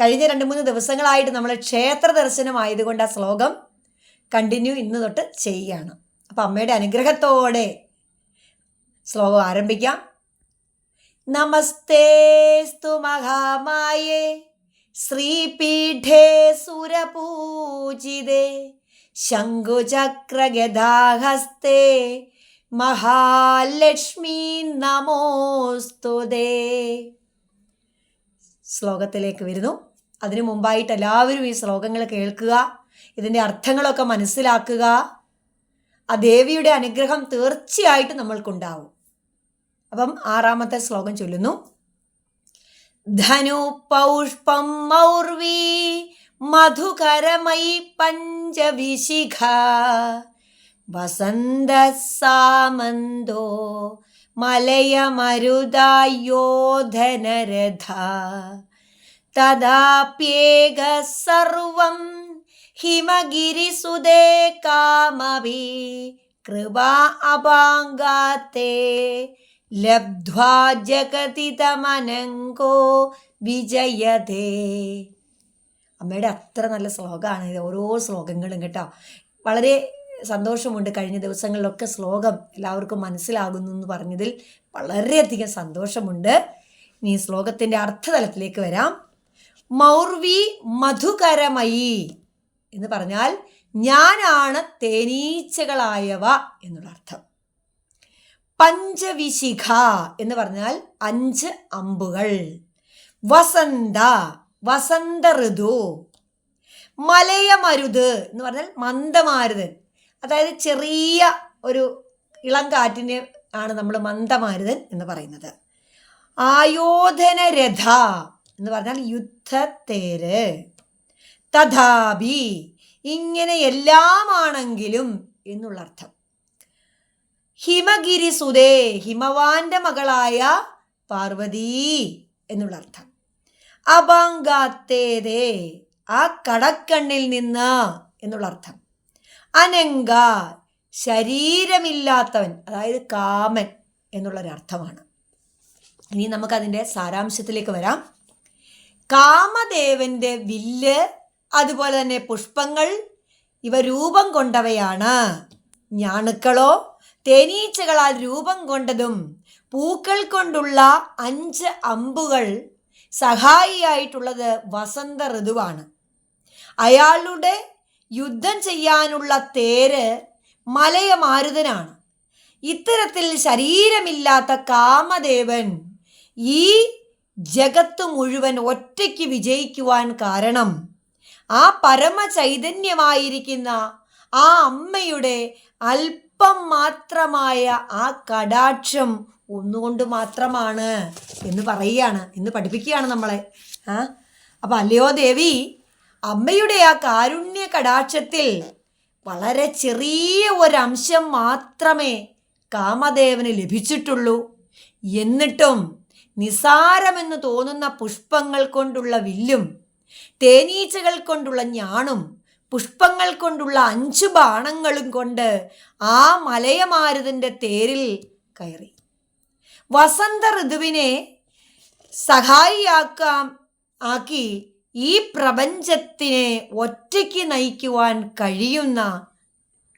കഴിഞ്ഞ രണ്ട് മൂന്ന് ദിവസങ്ങളായിട്ട് നമ്മൾ ക്ഷേത്ര ദർശനമായതുകൊണ്ട് ആ ശ്ലോകം കണ്ടിന്യൂ ഇന്ന് തൊട്ട് ചെയ്യുകയാണ്. അപ്പം അമ്മയുടെ അനുഗ്രഹത്തോടെ ശ്ലോകം ആരംഭിക്കാം. നമസ്തേസ്തു മഹാമായേ ശ്രീപീഠേ സുരപൂജിതേ ശംഖുചക്രഗദാഹസ്തേ മഹാലക്ഷ്മി നമോസ്തുതേ. ശ്ലോകത്തിലേക്ക് വരുന്നു. അതിനു മുമ്പായിട്ട് എല്ലാവരും ഈ ശ്ലോകങ്ങൾ കേൾക്കുക ഇതിന്റെ അർത്ഥങ്ങളൊക്കെ മനസ്സിലാക്കുക. ആ ദേവിയുടെ അനുഗ്രഹം തീർച്ചയായിട്ടും നമ്മൾക്കുണ്ടാവും. അപ്പം ആറാമത്തെ ശ്ലോകം ചൊല്ലുന്നു. ധനു പൗഷ്പം മൗർവി മധുകരമൈ പഞ്ചവിശിഖ വസന്ത സാമന്തോ മലയമരുതായോധനരഥ തദാപ്യേക സർവം ഹിമഗിരിസുതേ കാമഭി കൃപാ അപാങ്കാത്തെ ലബ്ധ്വാ ജഗതി തമനങ്കോ വിജയതേ. അമ്മയുടെ അത്ര നല്ല ശ്ലോകമാണ് ഇത്. ഓരോ ശ്ലോകങ്ങളും കേട്ടോ. വളരെ സന്തോഷമുണ്ട് കഴിഞ്ഞ ദിവസങ്ങളിലൊക്കെ ശ്ലോകം എല്ലാവർക്കും മനസ്സിലാകുന്നു എന്ന് പറഞ്ഞതിൽ വളരെയധികം സന്തോഷമുണ്ട്. ഇനി ശ്ലോകത്തിന്റെ അർത്ഥതലത്തിലേക്ക് വരാം. മൗർവി മധുകരമയി എന്ന് പറഞ്ഞാൽ ഞാനാണ് തേനീച്ചകളായവ എന്നുള്ള അർത്ഥം. പഞ്ചവിശിഖ എന്ന് പറഞ്ഞാൽ അഞ്ച് അമ്പുകൾ. വസന്ത വസന്ത ഋതു മലയമരുത് എന്ന് പറഞ്ഞാൽ മന്ദമാരുതൻ അതായത് ചെറിയ ഒരു ഇളം കാറ്റിനെ ആണ് നമ്മൾ മന്ദമാരുതൻ എന്ന് പറയുന്നത്. ആയോധന രഥ എന്ന് പറഞ്ഞാൽ യുദ്ധത്തേര്. തഥാപി ഇങ്ങനെ എല്ലാമാണെങ്കിലും എന്നുള്ള അർത്ഥം ഹിമഗിരി സുതേ ഹിമവാന്റെ മകളായ പാർവതി എന്നുള്ള അർത്ഥം അപങ്കാത്തേതേ ആ കടക്കണ്ണിൽ നിന്ന് എന്നുള്ള അർത്ഥം അനങ്ക ശരീരമില്ലാത്തവൻ അതായത് കാമൻ എന്നുള്ളൊരർത്ഥമാണ്. ഇനി നമുക്കതിന്റെ സാരാംശത്തിലേക്ക് വരാം. കാമദേവന്റെ വില്ല് അതുപോലെ തന്നെ പുഷ്പങ്ങൾ ഇവ രൂപം കൊണ്ടവയാണ്. ഞാണുക്കളോ തേനീച്ചകളാൽ രൂപം കൊണ്ടതും പൂക്കൾ കൊണ്ടുള്ള അഞ്ച് അമ്പുകൾ സഹായിയായിട്ടുള്ളത് വസന്ത ഋതുവാണ്. അയാളുടെ യുദ്ധം ചെയ്യാനുള്ള തേര് മലയമാരുതനാണ്. ഇത്തരത്തിൽ ശരീരമില്ലാത്ത കാമദേവൻ ഈ ജഗത്ത് മുഴുവൻ ഒറ്റയ്ക്ക് വിജയിക്കുവാൻ കാരണം ആ പരമ ചൈതന്യമായിരിക്കുന്ന ആ അമ്മയുടെ അല്പം മാത്രമായ ആ കടാക്ഷം ഒന്നുകൊണ്ട് മാത്രമാണ് എന്ന് പറയുകയാണ്. എന്ന് പഠിപ്പിക്കുകയാണ് നമ്മളെ. ആ? അപ്പം അല്ലയോ ദേവി അമ്മയുടെ ആ കാരുണ്യ കടാക്ഷത്തിൽ വളരെ ചെറിയ ഒരംശം മാത്രമേ കാമദേവന് ലഭിച്ചിട്ടുള്ളൂ. എന്നിട്ടും നിസാരമെന്ന് തോന്നുന്ന പുഷ്പങ്ങൾ കൊണ്ടുള്ള വില്ലും തേനീച്ചകൾ കൊണ്ടുള്ള ഞാണും പുഷ്പങ്ങൾ കൊണ്ടുള്ള അഞ്ചു ബാണങ്ങളും കൊണ്ട് ആ മലയമാരുതന്റെ തേരിൽ കയറി. വസന്ത ഋതുവിനെ സഹായിയാക്കാം ആക്കി ഈ പ്രപഞ്ചത്തിനെ ഒറ്റയ്ക്ക് നയിക്കുവാൻ കഴിയുന്ന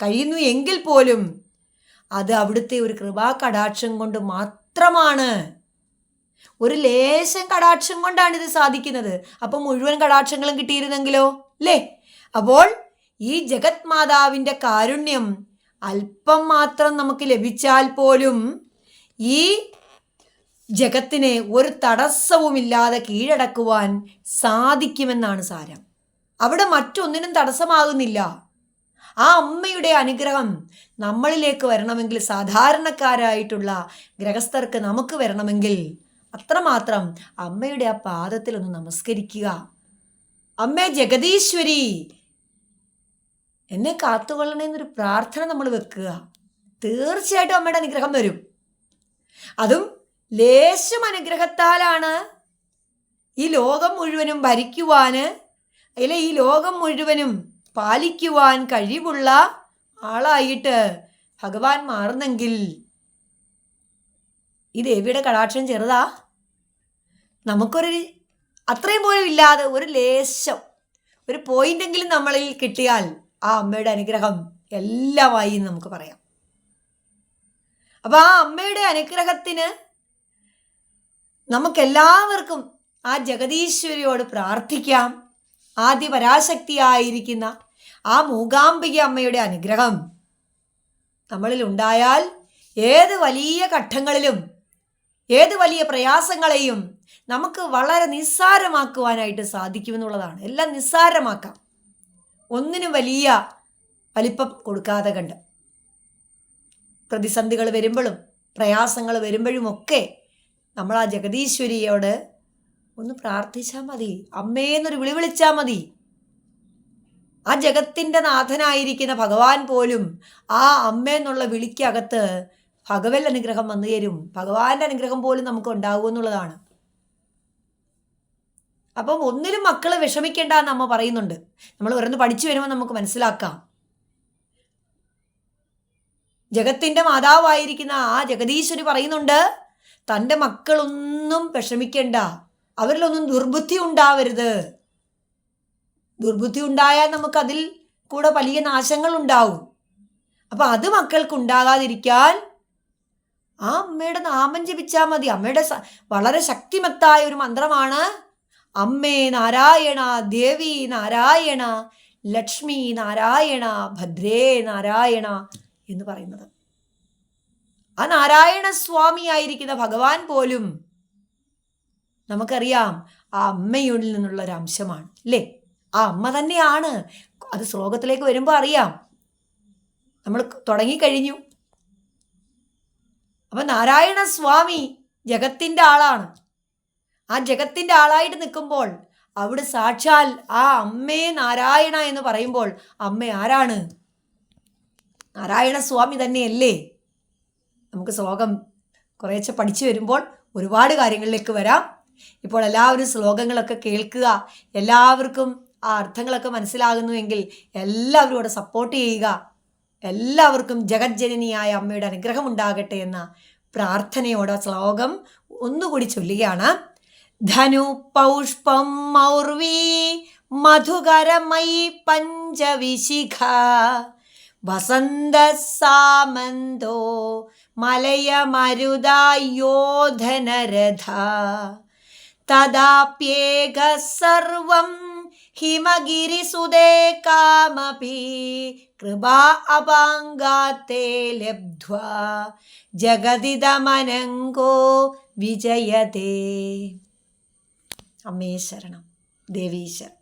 കഴിയുന്നു എങ്കിൽ പോലും അത് അവിടുത്തെ ഒരു കൃപാ കടാക്ഷം കൊണ്ട് മാത്രമാണ് ഒരു ലേശം കടാക്ഷം കൊണ്ടാണ് ഇത് സാധിക്കുന്നത്. അപ്പം മുഴുവൻ കടാക്ഷങ്ങളും കിട്ടിയിരുന്നെങ്കിലോ? അല്ലേ അപ്പോൾ ഈ ജഗത് മാതാവിന്റെ കാരുണ്യം അല്പം മാത്രം നമുക്ക് ലഭിച്ചാൽ പോലും ഈ ജഗത്തിനെ ഒരു തടസ്സവുമില്ലാതെ കീഴടക്കുവാൻ സാധിക്കുമെന്നാണ് സാരം. അവിടെ മറ്റൊന്നിനും തടസ്സമാകുന്നില്ല. ആ അമ്മയുടെ അനുഗ്രഹം നമ്മളിലേക്ക് വരണമെങ്കിൽ സാധാരണക്കാരായിട്ടുള്ള ഗ്രഹസ്ഥർക്ക് നമുക്ക് വരണമെങ്കിൽ അത്രമാത്രം അമ്മയുടെ ആ പാദത്തിൽ ഒന്ന് നമസ്കരിക്കുക. അമ്മേ ജഗതീശ്വരി എന്നെ കാത്തുകൊള്ളണേന്നൊരു പ്രാർത്ഥന നമ്മൾ വെക്കുക. തീർച്ചയായിട്ടും അമ്മയുടെ അനുഗ്രഹം വരും. അതും ലേശം അനുഗ്രഹത്താലാണ് ഈ ലോകം മുഴുവനും ഭരിക്കുവാന് അല്ലെ ഈ ലോകം മുഴുവനും പാലിക്കുവാൻ കഴിവുള്ള ആളായിട്ട് ഭഗവാൻ മാറുന്നെങ്കിൽ. ഈ ദേവിയുടെ കടാക്ഷം ചെറുതാ? നമുക്കൊരു അത്രയും പോലും ഇല്ലാതെ ഒരു ലേശം ഒരു പോയിന്റെങ്കിലും നമ്മളിൽ കിട്ടിയാൽ ആ അമ്മയുടെ അനുഗ്രഹം എല്ലാമായി നമുക്ക് പറയാം. അപ്പൊ ആ അമ്മയുടെ അനുഗ്രഹത്തിന് നമുക്കെല്ലാവർക്കും ആ ജഗദീശ്വരിയോട് പ്രാർത്ഥിക്കാം. ആദ്യ പരാശക്തിയായിരിക്കുന്ന ആ മൂകാംബിക അമ്മയുടെ അനുഗ്രഹം നമ്മളിൽ ഉണ്ടായാൽ ഏത് വലിയ ഘട്ടങ്ങളിലും ഏത് വലിയ പ്രയാസങ്ങളെയും നമുക്ക് വളരെ നിസ്സാരമാക്കുവാനായിട്ട് സാധിക്കുമെന്നുള്ളതാണ് എല്ലാം നിസ്സാരമാക്കാം. ഒന്നിനും വലിയ വലിപ്പം കൊടുക്കാതെ കണ്ട്. പ്രതിസന്ധികൾ വരുമ്പോഴും പ്രയാസങ്ങൾ വരുമ്പോഴുമൊക്കെ നമ്മൾ ആ ജഗദീശ്വരിയോട് ഒന്ന് പ്രാർത്ഥിച്ചാൽ മതി. അമ്മേന്നൊരു വിളി വിളിച്ചാൽ മതി. ആ ജഗത്തിന്റെ നാഥനായിരിക്കുന്ന ഭഗവാൻ പോലും ആ അമ്മയെന്നുള്ള വിളിക്കകത്ത് ഭഗവൽ അനുഗ്രഹം വന്നു തരും ഭഗവാന്റെ അനുഗ്രഹം പോലും നമുക്ക് ഉണ്ടാകും എന്നുള്ളതാണ്. അപ്പം ഒന്നിലും മക്കൾ വിഷമിക്കേണ്ട എന്ന് അമ്മ പറയുന്നുണ്ട്. നമ്മൾ ഓരോന്ന് പഠിച്ചു വരുമ്പോൾ നമുക്ക് മനസ്സിലാക്കാം. ജഗത്തിന്റെ മാതാവായിരിക്കുന്ന ആ ജഗദീശ്വരി പറയുന്നുണ്ട് തന്റെ മക്കളൊന്നും വിഷമിക്കേണ്ട. അവരിലൊന്നും ദുർബുദ്ധി ഉണ്ടാവരുത്. ദുർബുദ്ധി ഉണ്ടായാൽ നമുക്കതിൽ കൂടെ വലിയ നാശങ്ങൾ ഉണ്ടാവും. അപ്പം അത് മക്കൾക്ക് ഉണ്ടാകാതിരിക്കാൻ ആ അമ്മയുടെ നാമം ജപിച്ചാൽ മതി. അമ്മയുടെ വളരെ ശക്തിമത്തായ ഒരു മന്ത്രമാണ് അമ്മേ നാരായണ ദേവി നാരായണ ലക്ഷ്മി നാരായണ ഭദ്രേ നാരായണ എന്ന് പറയുന്നത്. ആ നാരായണ സ്വാമി ആയിരിക്കുന്ന ഭഗവാൻ പോലും നമുക്കറിയാം ആ അമ്മയുള്ളിൽ നിന്നുള്ള ഒരു അംശമാണ് അല്ലേ? ആ അമ്മ തന്നെയാണ്. അത് ശ്ലോകത്തിലേക്ക് വരുമ്പോൾ അറിയാം. നമ്മൾ തുടങ്ങിക്കഴിഞ്ഞു. അപ്പം നാരായണ സ്വാമി ജഗത്തിന്റെ ആളാണ്. ആ ജഗത്തിന്റെ ആളായിട്ട് നിൽക്കുമ്പോൾ അവിടെ സാക്ഷാൽ ആ അമ്മേ നാരായണ എന്ന് പറയുമ്പോൾ അമ്മ ആരാണ്? നാരായണ സ്വാമി തന്നെയല്ലേ? നമുക്ക് ശ്ലോകം കുറേശ്ശെ പഠിച്ചു വരുമ്പോൾ ഒരുപാട് കാര്യങ്ങളിലേക്ക് വരാം. ഇപ്പോൾ എല്ലാവരും ശ്ലോകങ്ങളൊക്കെ കേൾക്കുക എല്ലാവർക്കും ആ അർത്ഥങ്ങളൊക്കെ മനസ്സിലാകുന്നുവെങ്കിൽ എല്ലാവരും ഇവിടെ സപ്പോർട്ട് ചെയ്യുക. എല്ലാവർക്കും ജഗജ്ജനനിയായ അമ്മയുടെ അനുഗ്രഹം ഉണ്ടാകട്ടെ എന്ന പ്രാർത്ഥനയോടെ ശ്ലോകം ഒന്നുകൂടി ചൊല്ലുകയാണ്. ധനു പൗഷ്പം മൗർവീ മധുകരമയി പഞ്ചവിശിഖ വസന്തസാമന്തോ മലയമരുതായോധനരഥ തദാപ്യേക സർവം ഹിമഗിരിസുതേ കാമപി കൃപാ അപാങ്കാത്തെ ലബ്ധ്വാ ജഗതിതമനങ്കോ വിജയതേ അമ്മേ ശരണം. ദേവീശരണം